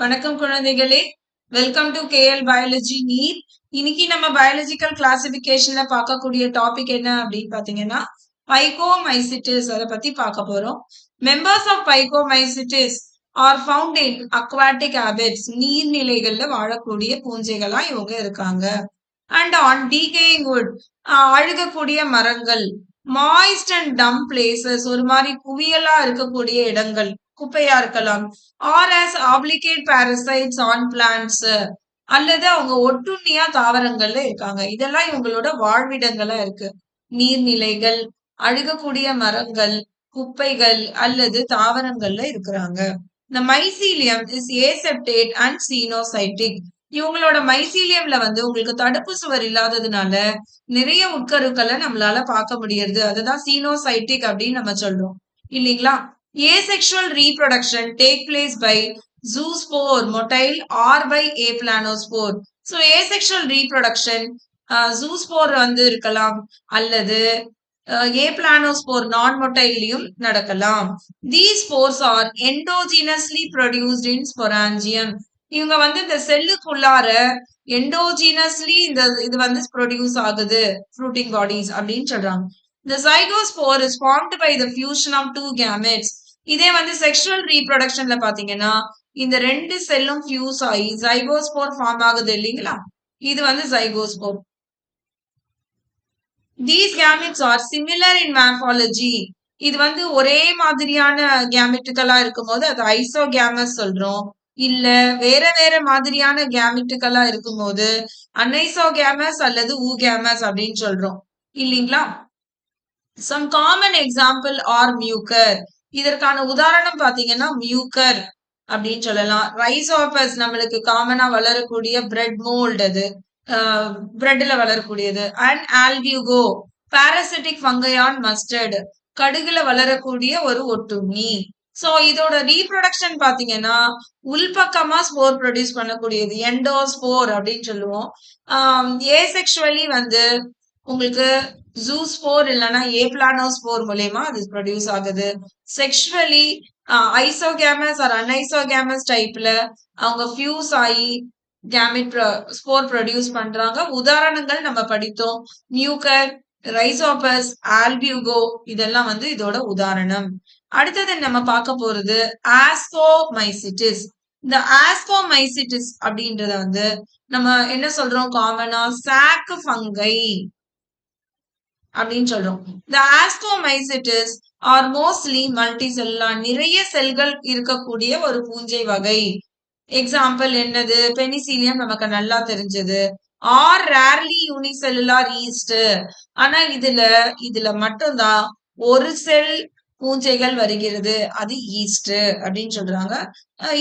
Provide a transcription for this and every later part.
வணக்கம் குழந்தைகளே. Welcome to KL biology NEET இன்னைக்கு நம்ம பயாலஜிக்கல் கிளாசிபிகேஷன்ல பார்க்கக்கூடிய டாபிக் என்ன அப்படின்னு பாத்தீங்கன்னா பைகோமைசிட்டிஸ் அதை பத்தி பார்க்க போறோம். Members of phycomycetes are found in aquatic habitats நீர்நிலைகள்ல வாழக்கூடிய பூஞ்சைகளா இவங்க இருக்காங்க. அண்ட் ஆன் டீகேயிங் வுட் அழுகக்கூடிய மரங்கள் மாய்ஸ்ட் அண்ட் டம் பிளேசஸ் ஒரு மாதிரி குவியலா இருக்கக்கூடிய இடங்கள் குப்பையா இருக்கலாம். Are as obligate parasites on plants அல்லது அவங்க ஒட்டுண்ணியா தாவரங்கள்ல இருக்காங்க. இதெல்லாம் இவங்களோட வாழ்விடங்களா இருக்கு. நீர்நிலைகள் அழுகக்கூடிய மரங்கள் குப்பைகள் அல்லது தாவரங்கள்ல இருக்கிறாங்க. இந்த mycelium is aseptate and coenocytic இவங்களோட மைசீலியம்ல வந்து உங்களுக்கு தடுப்பு சுவர் இல்லாததுனால நிறைய உட்கருக்களை நம்மளால பார்க்க முடியறது. அதுதான் சீனோசைட்டிக் அப்படின்னு நம்ம சொல்றோம். இல்லைங்களா? Asexual reproduction take place by zoospore motile or by aplanospore so asexual reproduction uh, zoospore வந்து இருக்கலாம் அல்லது ஏப்ளானோஸ்போர் நான் மொட்டைலையும் நடக்கலாம் these spores are endogenously produced in sporangium இவங்க வந்து இந்த செல்லுக்குள்ளார எண்டோஜினஸ்லி இந்த இது வந்து ப்ரொடியூஸ் ஆகுது ஃப்ரூட்டிங் பாடிஸ் அப்படின்னு சொல்றாங்க The zygospore is formed by the fusion of two gametes. இதே வந்து செக்ஷுவல் ரீப்ரொடக்ஷன்ல பாத்தீங்கன்னா இந்த ரெண்டு செல்லும் ஃபியூஸ் ஆகி ஜைகோஸ்போர் ஃபார்ம் ஆகுது இல்லைங்களா? இது வந்து zygospore these gametes are similar in morphology இது வந்து ஒரே மாதிரியான கேமிட்டுகளா இருக்கும்போது அது ஐசோ கேமஸ் சொல்றோம். இல்ல வேற வேற மாதிரியான கேமிட்டுகளா இருக்கும்போது அன்ஐசோ கேமஸ் அல்லது ஊ கேமஸ் அப்படின்னு சொல்றோம். இல்லைங்களா? Some common example are mucor இதற்கான உதாரணம் பாத்தீங்கன்னா மியூக்கர் அப்படின்னு சொல்லலாம். ரைஸ் ஆஃபர்ஸ் நம்மளுக்கு காமனா வளரக்கூடிய பிரெட் மோல்டு அது. பிரெட்ல வளரக்கூடியது. And Albugo parasitic fungi on mustard கடுகுல வளரக்கூடிய ஒரு ஒட்டுண்ணி. சோ இதோட ரீப்ரொடக்ஷன் பாத்தீங்கன்னா உள்பக்கமா ஸ்போர் ப்ரொடியூஸ் பண்ணக்கூடியது. எண்டோஸ்போர் அப்படின்னு சொல்லுவோம். ஏசெக்சுவலி வந்து உங்களுக்கு ஜூஸ்போர் இல்லைன்னா ஏப்ளானோஸ்போர் மூலயமா அது ப்ரொடியூஸ் ஆகுது. செக்ஷுவலி ஐசோகேமஸ் ஆர் அன்ஐசோகேமஸ் டைப்ல அவங்க ஃபியூஸ் ஆகி கேமிட் ஸ்போர் ப்ரொடியூஸ் பண்றாங்க. உதாரணங்கள் நம்ம படித்தோம். மியூக்கர் ரைசோபஸ் ஆல்பியூகோ இதெல்லாம் வந்து இதோட உதாரணம். அடுத்தது நம்ம பார்க்க போறது ஆஸ்கோமைசிட்டிஸ் இந்த ஆஸ்கோமைசிட்டிஸ் அப்படின்றத வந்து நம்ம என்ன சொல்றோம்? காமனா சாக்கு ஃபங்கை அப்படின்னு சொல்றோம். இந்த ஆஸ்கோமைசிட்டிஸ் ஆர் மோஸ்ட்லி மல்டி செல்லா நிறைய செல்கள் இருக்கக்கூடிய ஒரு பூஞ்சை வகை. எக்ஸாம்பிள் என்னது? பெனிசிலியம் நமக்கு நல்லா தெரிஞ்சது. ஆர் ரேர்லி யூனிசெல்லுலார் ஈஸ்ட் ஆனா இதுல இதுல மட்டும்தான் ஒரு செல் பூஞ்சைகள் வருகிறது. அது ஈஸ்ட் அப்படின்னு சொல்றாங்க.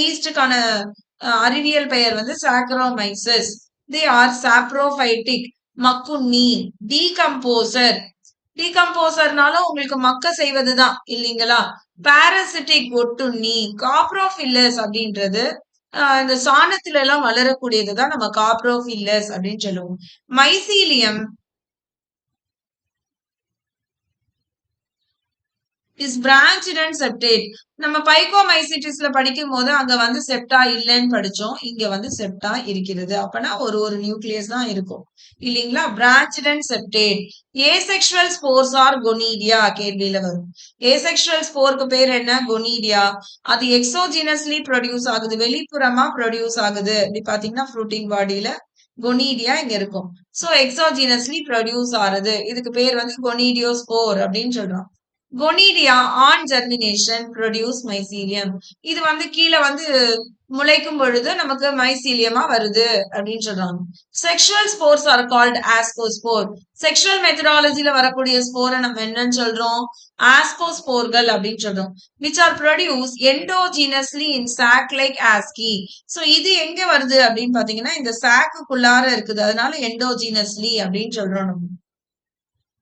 ஈஸ்டுக்கான அறிவியல் பெயர் வந்து சாக்ரோமைசஸ் தே ஆர் சாப்ரோஃபைட்டிக் மக்குண்ணி டீகம்போசர் டீகம்போசர்னாலும் உங்களுக்கு மக்க செய்வதுதான் இல்லைங்களா? பாரசிட்டிக் ஒட்டுண்ணி காப்ரோஃபில்லஸ் அப்படின்றது இந்த சாணத்துல எல்லாம் வளரக்கூடியதுதான் நம்ம காப்ரோஃபில்லஸ் அப்படின்னு சொல்லுவோம். Mycelium is branch and septate நம்ம பைகோமைசிட்டிஸ்ல படிக்கும் போது அங்க வந்து செப்டா இல்லைன்னு படிச்சோம். இங்க வந்து செப்டா இருக்கிறது. அப்பனா ஒரு ஒரு நியூக்ளியஸ் தான் இருக்கும். இல்லைங்களா? Branched and septate sexual spores are conidia கேள்வியில வரும். ஏசெக்சுவல் ஸ்போருக்கு பேர் என்ன? கொனீடியா அது எக்ஸோஜினஸ்லி ப்ரொடியூஸ் ஆகுது. வெளிப்புறமா ப்ரொடியூஸ் ஆகுது. அப்படி பாத்தீங்கன்னா ஃப்ரூட்டிங் பாடியில கொனீடியா இங்க இருக்கும். சோ எக்ஸோஜினஸ்லி ப்ரொடியூஸ் ஆறுது. இதுக்கு பேர் வந்து கொனீடியோ ஸ்போர் அப்படின்னு சொல்றோம். Conidia on germination produce mycelium இது வந்து கீழே வந்து முளைக்கும் பொழுது நமக்கு மைசீலியமா வருது அப்படின்னு சொல்றாங்க. Sexual spores are called ascospore sexual மெத்தடாலஜில வரக்கூடிய ஸ்போரை நம்ம என்னன்னு சொல்றோம்? ஆஸ்கோஸ்போர்கள் அப்படின்னு சொல்றோம். Which are produce endogenously in sac like asci so இது எங்க வருது அப்படின்னு பாத்தீங்கன்னா இந்த சாக்குக்குள்ளார இருக்குது. அதனால எண்டோஜீனஸ்லி அப்படின்னு சொல்றோம் நம்ம.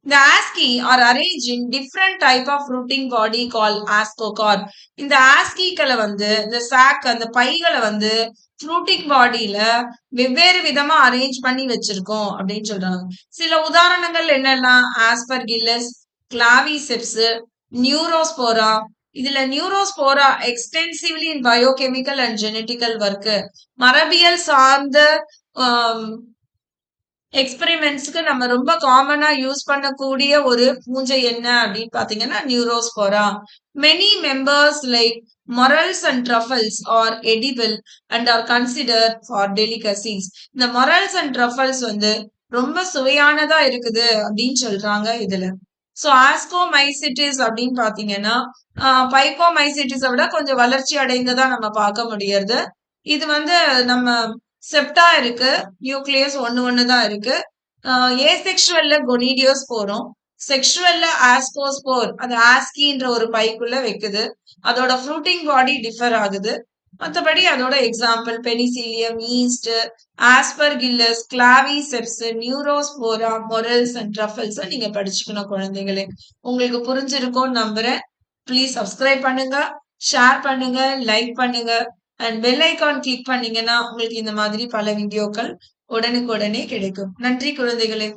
The ASCII are arranged different type of of body call ascocarp இந்த ஆஸ்கிக்களை வந்து இந்த சாக் அந்த பைகளை வந்து ஃப்ரூட்டிங் பாடியில வெவ்வேறு விதமா அரேஞ்ச் பண்ணி வச்சிருக்கோம் அப்படின்னு சொல்றாங்க. சில உதாரணங்கள் என்னெல்லாம் ஆஸ்பர் ஆஸ்பர்கில்லஸ் கிளாவிசெப்ஸ் நியூரோஸ்போரா இதுல Neurospora extensively in biochemical and genetical work மரபியல் சார்ந்த எக்ஸ்பெரிமெண்ட்ஸ்க்கு நம்ம ரொம்ப காமனா யூஸ் பண்ணக்கூடிய ஒரு பூஞ்சை என்ன அப்படின்னு பாத்தீங்கன்னா Neurospora many members like morels and truffles are edible and are consider for delicacies இந்த மொரல்ஸ் அண்ட் ட்ரஃபல்ஸ் வந்து ரொம்ப சுவையானதா இருக்குது அப்படின்னு சொல்றாங்க இதுல. ஸோ ஆஸ்கோமைசிட்டிஸ் அப்படின்னு பாத்தீங்கன்னா பைகோமைசிட்டிஸை விட கொஞ்சம் வளர்ச்சி அடைந்ததா நம்ம பார்க்க முடியறது. இது வந்து நம்ம செப்டா இருக்கு நியூக்ளியஸ் ஒன்னு ஒன்று தான் இருக்கு. செக்ஷுவல்ல கொனிடியோஸ் போறோம். செக்ஷுவல்ல ஆஸ்கோஸ்போர் அது ஆஸ்கின்ற ஒரு பைக்குள்ள வைக்குது. அதோட ஃப்ரூட்டிங் பாடி டிஃபர் ஆகுது. மற்றபடி அதோட example Penicillium yeast Aspergillus Claviceps Neurospora morels and truffles நீங்க படிச்சுக்கணும் குழந்தைகளே. உங்களுக்கு புரிஞ்சிருக்கும்னு நம்புறேன். ப்ளீஸ் சப்ஸ்கிரைப் பண்ணுங்க ஷேர் பண்ணுங்க லைக் பண்ணுங்க. அண்ட் பெல் ஐக்கான் கிளிக் பண்ணீங்கன்னா உங்களுக்கு இந்த மாதிரி பல வீடியோக்கள் உடனுக்குடனே கிடைக்கும். நன்றி குழந்தைகளே.